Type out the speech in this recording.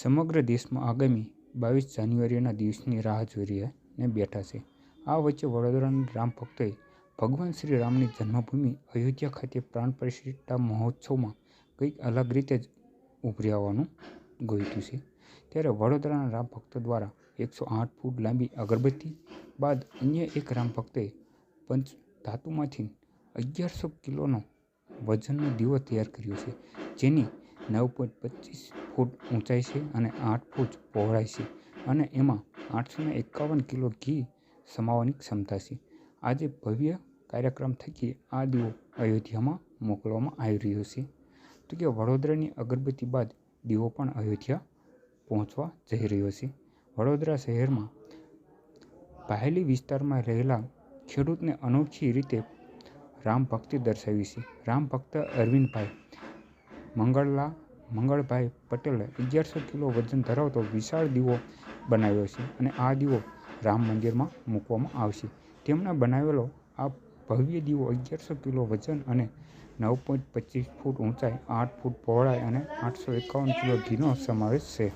સમગ્ર દેશમાં આગામી બાવીસ જાન્યુઆરીના દિવસની રાહ જોઈ બેઠા છે. આ વચ્ચે વડોદરાના રામ ભક્તોએ ભગવાન શ્રી રામની જન્મભૂમિ અયોધ્યા ખાતે પ્રાણ પ્રતિષ્ઠા મહોત્સવમાં કંઈક અલગ રીતે જ ઉભરી આવવાનું ગોઈઠ્યું છે. ત્યારે વડોદરાના રામ ભક્તો દ્વારા એકસો આઠ ફૂટ લાંબી અગરબત્તી બાદ અન્ય એક રામ ભક્તે પંચ ધાતુમાંથી અગિયારસો કિલોનો વજનનો દીવો તૈયાર કર્યો છે, જેની નવ પોઈન્ટ પચીસ ફૂટ ઊંચાઈ છે અને આઠ ફૂટ પહોળાઈ છે અને એમાં આઠસો એકાવન કિલો ઘી સમાવવાની ક્ષમતા છે. આજે ભવ્ય કાર્યક્રમ થકી આ દીવો અયોધ્યામાં મોકલવામાં આવી રહ્યો છે. તો કે વડોદરાની અગરબત્તી બાદ દીવો પણ અયોધ્યા પહોંચવા જઈ રહ્યો છે. વડોદરા શહેરમાં પાહેલી વિસ્તારમાં રહેલા ખેડૂતને અનોખી રીતે રામ ભક્તિ દર્શાવી છે. રામ ભક્ત અરવિંદભાઈ મંગળલા મંગળભાઈ પટેલે અગિયારસો કિલો વજન ધરાવતો વિશાળ દીવો બનાવ્યો છે અને આ દીવો રામ મંદિરમાં મૂકવામાં આવશે. તેમણે બનાવેલો આ ભવ્ય દીવો અગિયારસો કિલો વજન અને નવ પોઈન્ટ પચીસ ફૂટ ઊંચાઈ, આઠ ફૂટ પહોળાઈ અને આઠસો એકાવન કિલો ઘીનો સમાવેશ છે.